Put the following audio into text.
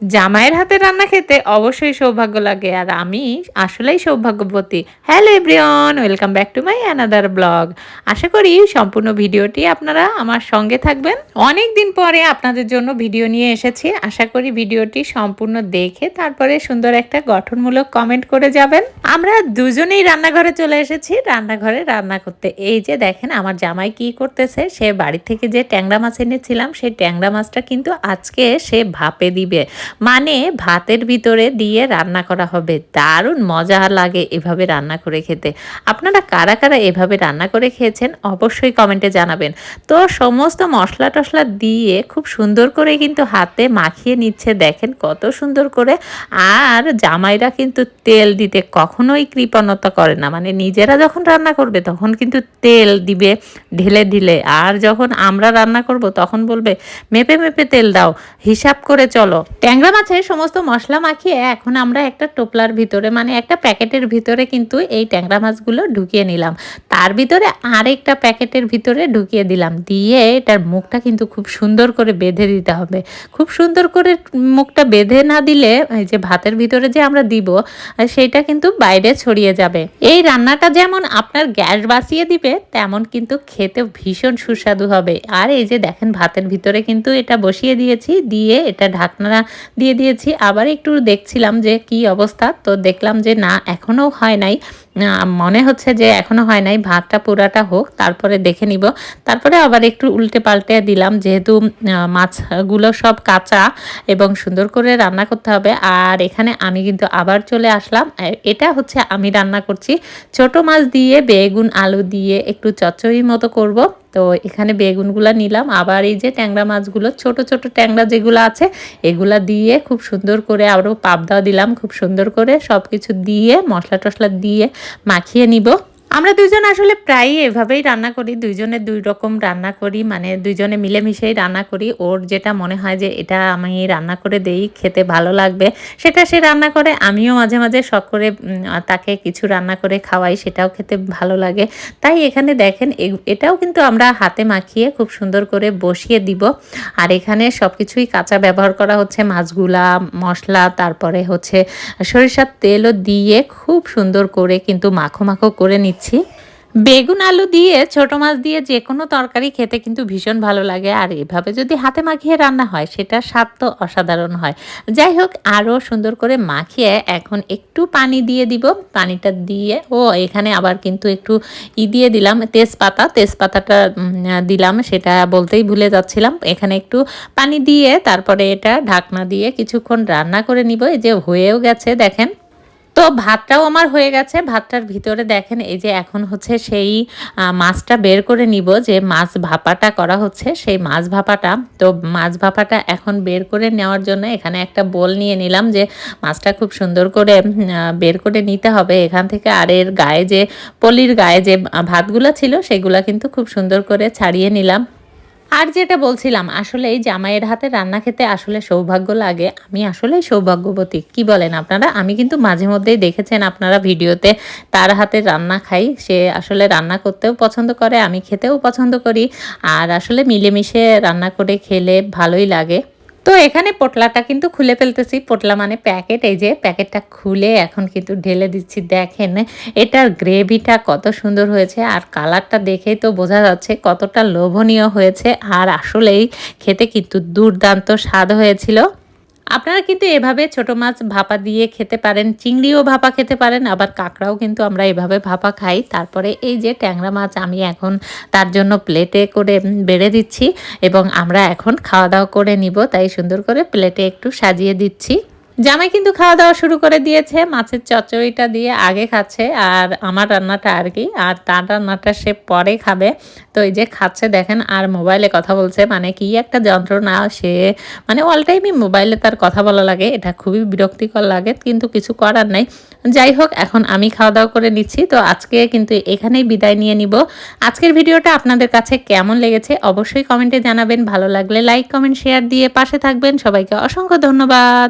জামাইয়ের হাতে রান্না খেতে অবশ্যই সৌভাগ্য লাগে, আর আমি আসলেই সৌভাগ্যবতী। Hello everyone, welcome back to my another blog. আশা করি সম্পূর্ণ ভিডিওটি আপনারা আমার সঙ্গে থাকবেন। অনেক দিন পরে আপনাদের জন্য ভিডিও নিয়ে এসেছি। আশা করি ভিডিওটি সম্পূর্ণ দেখে তারপরে সুন্দর একটা গঠনমূলক কমেন্ট করে যাবেন। আমরা দুজনেই রান্নাঘরে চলে এসেছি। রান্নাঘরে রান্না করতে এই যে দেখেন আমার জামাই কি করতেছে, সে বাড়ি থেকে যে ট্যাংরা মাছ এনেছিলাম, সেই ট্যাংরা মাছটা কিন্তু আজকে সে ভাপে দিবে। মানে ভাতের ভিতরে দিয়ে রান্না করা হবে। দারুণ মজা লাগে এভাবে রান্না করে খেতে। আপনারা কারা কারা এভাবে রান্না করে খেয়েছেন অবশ্যই কমেন্টে জানাবেন। তো সমস্ত মশলা টশলা দিয়ে খুব সুন্দর করে কিন্তু হাতে মাখিয়ে নিচ্ছে। দেখেন কত সুন্দর করে। আর জামাইরা কিন্তু তেল দিতে কখনোই কৃপণতা করে না। মানে নিজেরা যখন রান্না করবে তখন কিন্তু তেল দিবে। ঢেলে ঢিলে আর যখন আমরা রান্না করব, তখন বলবে, মেপে মেপে তেল দাও, হিসাব করে চলো। ট্যাংরা মাছের সমস্ত মশলা মাখিয়ে এখন আমরা একটা টোপলার ভিতরে মানে একটা প্যাকেটের ভিতরে কিন্তু এই ট্যাংরা মাছগুলো ঢুকিয়ে নিলাম। তার ভিতরে আরেকটা প্যাকেটের ভিতরে ঢুকিয়ে দিলাম। দিয়ে এটার মুখটা কিন্তু খুব সুন্দর করে বেঁধে দিতে হবে। খুব সুন্দর করে মুখটা বেঁধে না দিলে এই যে ভাতের ভিতরে যে আমরা দিব সেইটা কিন্তু বাইরে ছড়িয়ে যাবে। এই রান্নাটা যেমন আপনার গ্যাস বাঁচিয়ে দিবে, তেমন কিন্তু খেতে ভীষণ সুস্বাদু হবে। আর এই যে দেখেন, ভাতের ভিতরে কিন্তু এটা বসিয়ে দিয়েছি, দিয়ে এটা ঢাকনা দিয়ে দিয়েছি। আবার একটু দেখছিলাম যে কি অবস্থা, তো দেখলাম যে না, এখনও হয় নাই। মনে হচ্ছে যে এখনও হয় নাই, ভাতটা পুরাটা হোক, তারপরে দেখে নিব। তারপরে আবার একটু উল্টে পাল্টে দিলাম, যেহেতু মাছগুলো সব কাঁচা এবং সুন্দর করে রান্না করতে হবে। আর এখানে আমি কিন্তু আবার চলে আসলাম। এটা হচ্ছে আমি রান্না করছি ছোট মাছ দিয়ে, বেগুন, আলু দিয়ে, একটু চচ্চড়ি মতো করব। তো এখানে বেগুনগুলা নিলাম। আবার এই যে ট্যাংরা মাছগুলো, ছোট ছোট ট্যাংরা যেগুলো আছে, এগুলা দিয়ে খুব সুন্দর করে আরও পাবদাও দিলাম। খুব সুন্দর করে সব কিছু দিয়ে মশলা টশলা দিয়ে মাখিয়ে নিব। আমরা দুজন আসলে প্রায়ই এভাবেই রান্না করি। দুইজনে দুই রকম রান্না করি মানে দুইজনে মিলেমিশেই রান্না করি। ওর যেটা মনে হয় যে এটা আমি রান্না করে দেই, খেতে ভালো লাগবে, সেটা সে রান্না করে। আমিও মাঝে মাঝে শখ করে তাকে কিছু রান্না করে খাওয়াই, সেটাও খেতে ভালো লাগে। তাই এখানে দেখেন এটাও কিন্তু আমরা হাতে মাখিয়ে খুব সুন্দর করে বসিয়ে দিব। আর এখানে সব কিছুই কাঁচা ব্যবহার করা হচ্ছে, মাছগুলা, মশলা, তারপরে হচ্ছে সরিষার তেলও দিয়ে খুব সুন্দর করে কিন্তু মাখো মাখো করে নিচ্ছি দিচ্ছি বেগুন, আলু দিয়ে, ছোট মাছ দিয়ে যে কোনো তরকারি খেতে কিন্তু ভীষণ ভালো লাগে। আর এভাবে যদি হাতে মাখিয়ে রান্না হয় সেটা স্বাদ তো অসাধারণ হয়। যাই হোক, আরও সুন্দর করে মাখিয়ে এখন একটু পানি দিয়ে দিব। পানিটা দিয়ে, ও, এখানে আবার কিন্তু একটু ই দিয়ে দিলাম, তেজপাতা। তেজপাতাটা দিলাম, সেটা বলতেই ভুলে যাচ্ছিলাম। এখানে একটু পানি দিয়ে, তারপরে এটা ঢাকনা দিয়ে কিছুক্ষণ রান্না করে নিব। এই যে হয়েও গেছে, দেখেন। তো ভাতটাও আমার হয়ে গেছে। ভাতটার ভিতরে দেখেন এই যে এখন হচ্ছে সেই মাছটা বের করে নিব যে মাছ ভাপাটা করা হচ্ছে। সেই মাছ ভাপাটা, তো মাছ ভাপাটা এখন বের করে নেওয়ার জন্য এখানে একটা বোল নিয়ে নিলাম যে মাছটা খুব সুন্দর করে বের করে নিতে হবে। এখান থেকে আর এর গায়ে যে, পলির গায়ে যে ভাতগুলো ছিল সেগুলো কিন্তু খুব সুন্দর করে ছাড়িয়ে নিলাম। আর যেটা বলছিলাম, আসলে এই জামাইয়ের হাতে রান্না খেতে আসলে সৌভাগ্য লাগে। আমি আসলে সৌভাগ্যবতী। কি বলেন আপনারা? আমি কিন্তু মাঝে মধ্যেই দেখেছেন আপনারা ভিডিওতে তার হাতে রান্না খাই। সে আসলে রান্না করতেও পছন্দ করে, আমি খেতেও পছন্দ করি। আর আসলে মিলেমিশে রান্না করে খেলে ভালোই লাগে। তো এখানে পোটলাটা কিন্তু খুলে ফেলতেছি। পোটলা মানে প্যাকেট। এই যে প্যাকেটটা খুলে এখন কিন্তু ঢেলে দিচ্ছি। দেখেন, এটার গ্রেভিটা কত সুন্দর হয়েছে আর কালারটা দেখেই তো বোঝা যাচ্ছে কতটা লোভনীয় হয়েছে। আর আসলেই খেতে কিন্তু দুর্দান্ত স্বাদ হয়েছিল। আপনারা কিন্তু এভাবে ছোট মাছ ভাপা দিয়ে খেতে পারেন, চিংড়িও ভাপা খেতে পারেন, আবার কাঁকড়াও কিন্তু আমরা এভাবে ভাপা খাই। তারপরে এই যে ট্যাংরা মাছ আমি এখন তার জন্য প্লেটে করে বেড়ে দিচ্ছি এবং আমরা এখন খাওয়া দাওয়া করে নিব, তাই সুন্দর করে প্লেটে একটু সাজিয়ে দিচ্ছি। জামাই কিন্তু খাওয়া দাওয়া শুরু করে দিয়েছে, মাছের চচ্চড়িটা দিয়ে আগে খাচ্ছে আর আমার রান্নাটা আর কি, আর তার রান্নাটা সে পরে খাবে। তো এই যে খাচ্ছে দেখেন আর মোবাইলে কথা বলছে মানে কি একটা যন্ত্রণা, সে মানে অল টাইমই মোবাইলে তার কথা বলা লাগে, এটা খুবই বিরক্তিকর লাগে, কিন্তু কিছু করার নাই। যাই হোক, এখন আমি খাওয়া দাওয়া করে নিচ্ছি, তো আজকে কিন্তু এখানেই বিদায় নিয়ে নিব। আজকের ভিডিওটা আপনাদের কাছে কেমন লেগেছে অবশ্যই কমেন্টে জানাবেন, ভালো লাগলে লাইক কমেন্ট শেয়ার দিয়ে পাশে থাকবেন। সবাইকে অসংখ্য ধন্যবাদ।